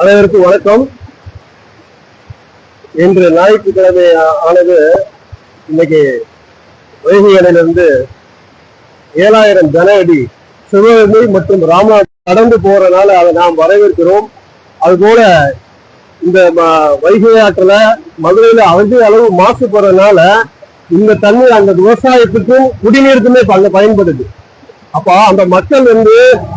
அனைவருக்கும் வணக்கம். இன்று ஞாயிற்றுக்கிழமை ஆனது இன்னைக்கு வைகை அணையிலிருந்து ஏழாயிரம் கன அடி சிவகங்கை மற்றும் ராமா கடந்து போறதுனால அதை நாம் வரவேற்கிறோம். அதுபோல இந்த ம- வைகை ஆற்றுல மதுரையில அதிக அளவு மாசுபடுறதுனால இந்த தண்ணீர் அந்த விவசாயத்துக்கும் குடிநீருக்குமே அங்க பயன்படுது. அப்போ அந்த மக்கள் வந்து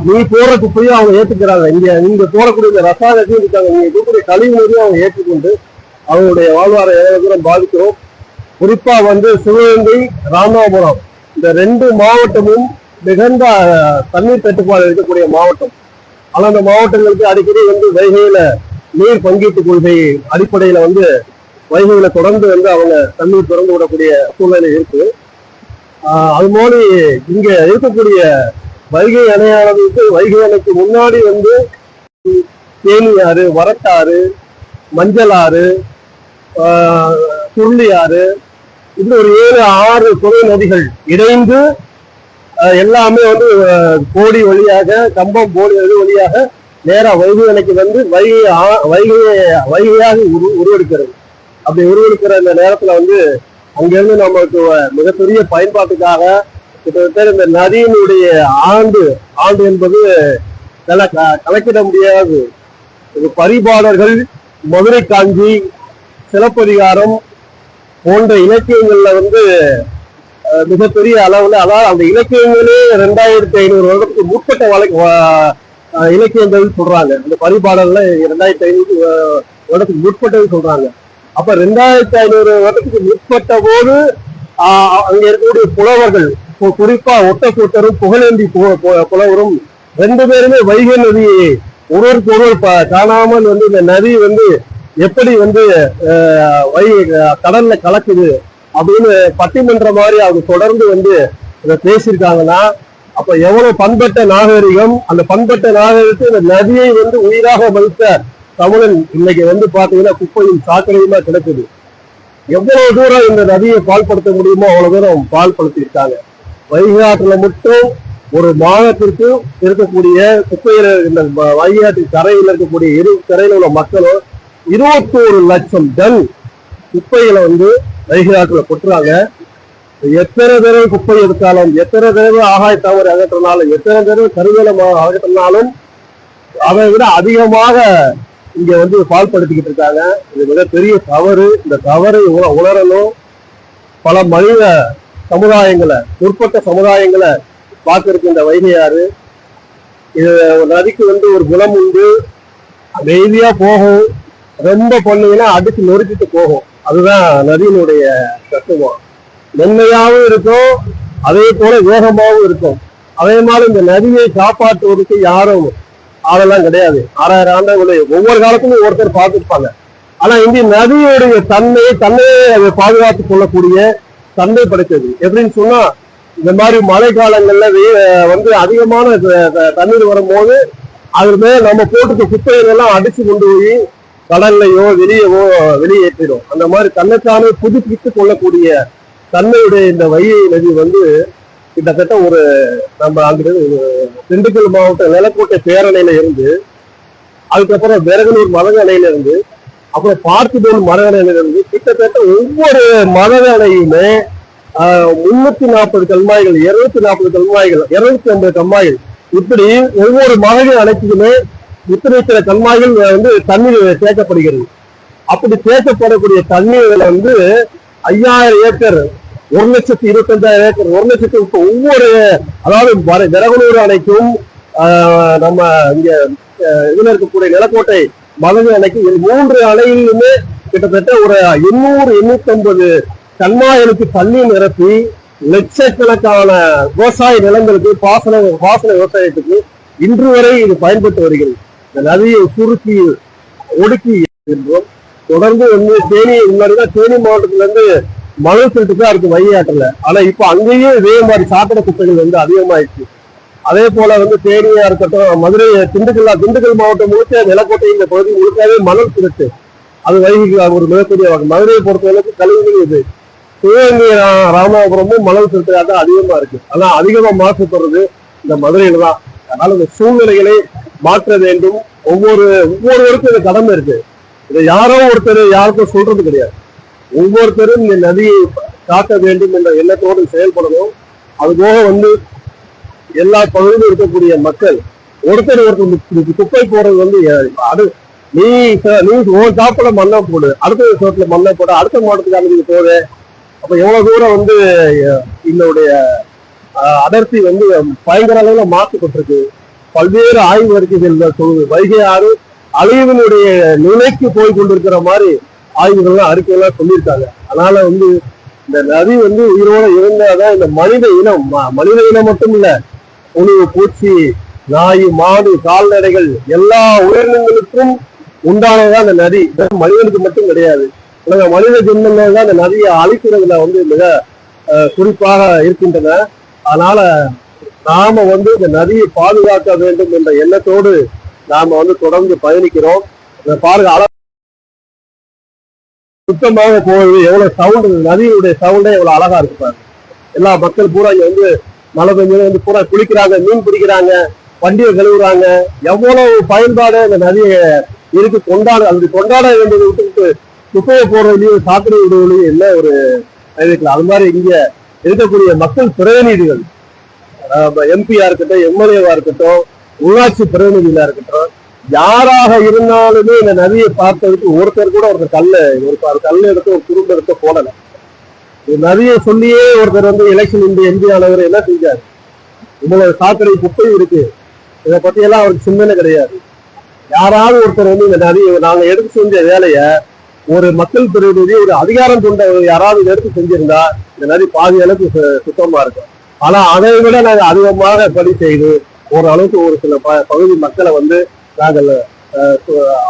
நீ போற குப்பையும் அவங்க ஏத்துக்கிறாங்க. இங்க நீங்க போடக்கூடிய இந்த ரசாயனத்தையும் இருக்காங்க நீங்க இருக்கக்கூடிய கழிவு நீரையும் அவங்க ஏற்றுக்கொண்டு அவங்களுடைய வாழ்வாரை எவ்வளவு தூரம் பாதிக்கிறோம். குறிப்பா வந்து சிவகங்கை ராமநாதபுரம். இந்த ரெண்டு மாவட்டமும் மிகுந்த தண்ணீர் தட்டுப்பாடு இருக்கக்கூடிய மாவட்டம். ஆனா அந்த மாவட்டங்களுக்கு அடிக்கடி வந்து வைகையில நீர் பங்கீட்டு கொள்கை அடிப்படையில வந்து வைகையில தொடர்ந்து வந்து அவங்க தண்ணீர் திறந்து விடக்கூடிய சூழ்நிலை இருக்கு. அது மாதிரி இங்க இருக்கக்கூடிய வைகை அணையானதுக்கு வைகை அணைக்கு முன்னாடி வந்து தேனி ஆறு வரட்டாறு மஞ்சள் ஆறு ஆஹ் ஆறு இப்படி ஒரு ஏழு ஆறு துணை நதிகள் இணைந்து எல்லாமே வந்து கோடி வழியாக கம்பம் போடி வழி வழியாக நேராக வைகை அணைக்கு வந்து வைகை ஆ- வைகையை வைகையாக உரு உருவெடுக்கிறது. அப்படி உருவெடுக்கிற இந்த நேரத்துல வந்து அங்கிருந்து நமக்கு மிகப்பெரிய பயன்பாட்டுக்காக கிட்டத்தட்ட இந்த நதியினுடைய ஆண்டு ஆண்டு என்பது கல- க- கணக்கிட முடியாது. பரிபாடர்கள் மதுரை காஞ்சி சிலப்பதிகாரம் போன்ற இலக்கியங்கள்ல வந்து மிகப்பெரிய அளவுல அதாவது அந்த இலக்கியங்களே ரெண்டாயிரத்தி ஐநூறு வருடத்துக்கு முற்பட்ட வழக்கு இலக்கியங்கள் சொல்றாங்க. அந்த பரிபாடல்ல ரெண்டாயிரத்தி ஐநூறு வருடத்துக்கு முற்பட்டது சொல்றாங்க. அப்ப ரெண்டாயிரத்தி ஐநூறு வருடத்துக்கு முற்பட்ட போது அங்க இருக்கக்கூடிய புலவர்கள் குறிப்பா ஒட்டக்கூட்டரும் புகழேந்தி புலவரும் ரெண்டு பேருமே வைகை நதியை ஒருவருக்கு ஒருவர் காணாமல் வந்து இந்த நதி வந்து எப்படி வந்து ஆஹ், வை கடல்ல கலக்குது அப்படின்னு பட்டிமன்ற மாதிரி அவங்க தொடர்ந்து வந்து இதை பேசியிருக்காங்கன்னா அப்ப எவ்வளவு பண்பட்ட நாகரிகம் அந்த பண்பட்ட நாகரிகத்தை இந்த நதியை வந்து உயிராக மதித்த தமிழன் இன்னைக்கு வந்து பாத்தீங்கன்னா குப்பையும் சாக்கடையுமா கிடைக்குது. எவ்வளவு தூரம் இந்த நதியை பால்படுத்த முடியுமோ அவ்வளவு தூரம் பால்படுத்தியிருக்காங்க. வைகை ஆற்றுல மட்டும் ஒரு மாதத்திற்கு இருக்கக்கூடிய குப்பையில இந்த வைகாட்டு வைகை ஆற்று கரையில் இருக்கக்கூடிய இரு கரையில் உள்ள மக்களும் இருபத்தோரு லட்சம் டன் குப்பைகளை வந்து வைகை கொட்டுறாங்க எத்தனை தடவை குப்பை எடுத்தாலும் எத்தனை தடவை ஆகாய தவறு அகற்றினாலும் எத்தனை தடவை கருவேலம் அகற்றினாலும் அதை விட அதிகமாக இங்க வந்து பால்படுத்திக்கிட்டு இருக்காங்க. இது மிகப்பெரிய தவறு. இந்த தவறை உண- உணரணும். பல மனித சமுதாயங்களை முற்பட்ட சமுதாயங்களை பார்க்கறதுக்கு இந்த வைகையாறு இது ஒரு நதிக்கு வந்து ஒரு குணம் உண்டு. அமைதியா போகும். ரொம்ப பண்ணீங்கன்னா அடிச்சு நொறுக்கிட்டு போகும். அதுதான் நதியினுடைய தத்துவம். மென்மையாகவும் இருக்கும். அதே போல வேகமாகவும் இருக்கும். அதே மாதிரி இந்த நதியை காப்பாற்றுவதற்கு யாரும் ஆளெல்லாம் கிடையாது. ஆறாயிரம் ஆண்டுகளுடைய ஒவ்வொரு காலத்திலும் ஒருத்தர் பார்த்துருப்பாங்க. ஆனா இந்த நதியுடைய தன்மையை தன்னையே அதை பாதுகாத்துக் கொள்ளக்கூடிய தன்மை படைத்தது. எப்படின்னு சொன்னா இந்த மாதிரி மழை காலங்கள்ல வந்து அதிகமான த- தண்ணீர் வரும்போது அது மேல நம்ம போட்டுக்க குப்பைகள் எல்லாம் அடிச்சு கொண்டு போய் கடல்லையோ வெளியவோ வெளியேற்றிடும். அந்த மாதிரி தன்னைத்தானே புதுப்பித்துக் கொள்ளக்கூடிய தன்மையுடைய இந்த வையை நதி வந்து கிட்டத்தட்ட ஒரு நம்ம அங்கிருந்து ஒரு திண்டுக்கல் மாவட்டம் நிலக்கோட்டை பேரணையில இருந்து அதுக்கப்புறம் விரகனூர் மதகணையில இருந்து அப்புறம் பார்த்திபோல் மதகணையில இருந்து கிட்டத்தட்ட ஒவ்வொரு மதகணையுமே முன்னூத்தி நாற்பது கல்மாய்கள் இருநூத்தி நாற்பது கல்மாய்கள் இருநூத்தி ஐம்பது கல்மாய்கள். இப்படி ஒவ்வொரு மதக அனைத்துக்குமே இத்தனை இத்தனை கல்மாய்கள் வந்து தண்ணீர் தேக்கப்படுகிறது. அப்படி தேக்கப்படக்கூடிய தண்ணீர்களை வந்து ஐயாயிரம் ஏக்கர் ஒரு லட்சத்தி இருபத்தஞ்சாயிரம் ஏக்கர் ஒரு லட்சத்தி ஒவ்வொரு அதாவது வர- அணைக்கும் ஆஹ், நம்ம இங்க இதுல இருக்கக்கூடிய நிலக்கோட்டை மதகு அணைக்கு மூன்று அணையிலுமே கிட்டத்தட்ட ஒரு எண்ணூறு எண்ணூத்தி ஐம்பது கண்மாயனுக்கு தண்ணி நிரப்பி லட்சக்கணக்கான விவசாய நிலங்களுக்கு பாசன பாசன விவசாயத்துக்கு இன்று வரை இது பயன்பட்டு வருகிறது. இந்த நதியை சுருக்கி ஒடுக்கி என்றும் தொடர்ந்து வந்து தேனி முன்னாடிதான் தேனி மாவட்டத்திலிருந்து மணல் திருட்டு தான் இருக்கு வையாற்றுல ஆனா இப்ப அங்கேயே இதே மாதிரி சாக்கடை குப்பைகள் வந்து அதிகமாயிடுச்சு. அதே போல வந்து தேனியா இருக்கட்டும் மதுரை திண்டுக்கல் திண்டுக்கல் மாவட்டம் முழுக்க நிலக்கோட்டை இந்த பகுதி முழுக்கவே மணல் திருட்டு அது வைகை ஒரு மிகப்பெரிய வகை. மதுரையை பொறுத்தவரைக்கும் கழிவுகள் இது. சிவகங்கை ராமநாதபுரமும் மணல் திருட்டு தான் அதிகமா இருக்கு. ஆனா அதிகமா மாசுபடுறது இந்த மதுரையில தான். அதனால இந்த சூழ்நிலைகளை மாற்ற வேண்டும். ஒவ்வொரு ஒவ்வொருவருக்கும் இந்த கடமை இருக்கு. இதை யாரோ ஒருத்தர் யாருக்கும் சொல்றது கிடையாது. ஒவ்வொருத்தரும் இந்த நதியை காக்க வேண்டும் என்ற எண்ணத்தோடு செயல்படணும். அது போக வந்து எல்லா பகுதியிலும் இருக்கக்கூடிய மக்கள் ஒருத்தர் ஒருத்தர் குப்பை போடுறது வந்து அது நீ ச- நீ ஒரு சாப்பிட மண்ணை போடு அடுத்த சோட்டில் மண்ணை போடு அடுத்த மாவட்டத்துக்கு நீங்க போடு அப்ப எவ்வளவு தூரம் வந்து இதனுடைய அடர்த்தி வந்து பயங்கர அளவுல மாற்றப்பட்டிருக்கு பல்வேறு ஆய்வு அறிக்கைகள் சொல்லுது வைகை ஆறு அழிவினுடைய நிலைக்கு போய் கொண்டிருக்கிற மாதிரி ஆய்வுகள்லாம் அறிக்கைகள்லாம் சொல்லியிருக்காங்க. அதனால வந்து இந்த நதி வந்து உயிரோட இருந்தாதான் இந்த மனித இனம் மனித இனம் மட்டும் இல்ல உணவு பூச்சி நாய் மாடு கால்நடைகள் எல்லா உயிரினங்களுக்கும் உண்டானதுதான் இந்த நதி. மனிதனுக்கு மட்டும் கிடையாது. உலக மனித ஜென்மங்கள் தான் இந்த நதியை அழிக்கிறதுல வந்து மிக அஹ், குறிப்பாக இருக்கின்றன. அதனால நாம வந்து இந்த நதியை பாதுகாக்க வேண்டும் என்ற எண்ணத்தோடு நாம வந்து தொடர்ந்து பயணிக்கிறோம். பாருங்க சுத்தமாக போகுது எவ்வளவு சவுண்ட் நதியுடைய சவுண்டே எவ்வளவு அழகா இருக்கு பாருங்க எல்லா மக்கள் பூரா இங்க வந்து மழை பெஞ்சு வந்து பூரா குளிக்கிறாங்க மீன் பிடிக்கிறாங்க வண்டியை கழுவுறாங்க. எவ்வளவு பயன்பாடு அந்த நதியை இருக்கு கொண்டாட அது கொண்டாட வேண்டியதை விட்டுவிட்டு குப்பையை போடுறதுலயும் சாப்பிட விடுவதையும் என்ன ஒரு இருக்குல்ல அது மாதிரி இங்க இருக்கக்கூடிய மக்கள் பிரதிநிதிகள் எம்பியா இருக்கட்டும் எம்எல்ஏவா இருக்கட்டும் உள்ளாட்சி பிரதிநிதிகளா இருக்கட்டும் யாராக இருந்தாலுமே இந்த நதியை பார்த்ததுக்கு ஒருத்தர் கூட ஒருத்தர் கல்ல ஒரு ப- கல் எடுத்து ஒரு குறும்பு எடுத்து போடல. நதியை சொல்லியே ஒருத்தர் வந்து எலெக்ஷன் இந்த எம்பி ஆனவர் என்ன செஞ்சார்? உங்களோட சாக்கடை குப்பை இருக்கு. இதை பத்தி எல்லாம் அவருக்கு சிந்தனை கிடையாது. யாராவது ஒருத்தர் வந்து இந்த நதியை நாங்க எடுத்து செஞ்ச வேலைய ஒரு மக்கள் பிரதிநிதி ஒரு அதிகாரம் கொண்ட யாராவது எடுத்து செஞ்சிருந்தா இந்த நதி பாதி அளவுக்கு சு- சுத்தமா இருக்கும். ஆனா அதை விட நாங்க அதிகமாக பணி செய்து ஓரளவுக்கு ஒரு சில ப- பகுதி மக்களை வந்து நாங்கள்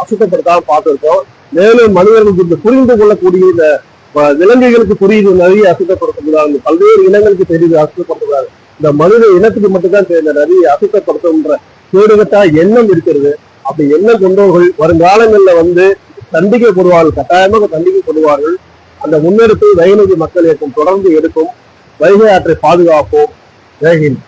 அசுத்தப்படுத்தாமல் அசுத்தப்படுத்தாம பார்த்திருக்கோம் மேலும் மனிதர்களுக்கு இந்த புரிந்து கொள்ளக்கூடிய இந்த விலங்குகளுக்கு புரியுது நிறைய அசுத்தப்படுத்தக்கூடாது பல்வேறு இனங்களுக்கு தெரியுது அசுத்தப்படுத்தக்கூடாது. இந்த மனித இனத்துக்கு மட்டும்தான் தெரியும் நிறைய அசுத்தப்படுத்தும்ன்ற கேடுகட்டா எண்ணம் இருக்கிறது. அப்படி எண்ணம் கொண்டவர்கள் வருங்காலங்களில் வந்து தண்டிக்கப்படுவார்கள் கட்டாயமாக தண்டிக்கப்படுவார்கள். அந்த முன்னெடுப்பை வைகை மக்கள் இயக்கம் தொடர்ந்து எடுக்கும். வைகை ஆற்றை பாதுகாப்போம். ஜெய்ஹிந்த்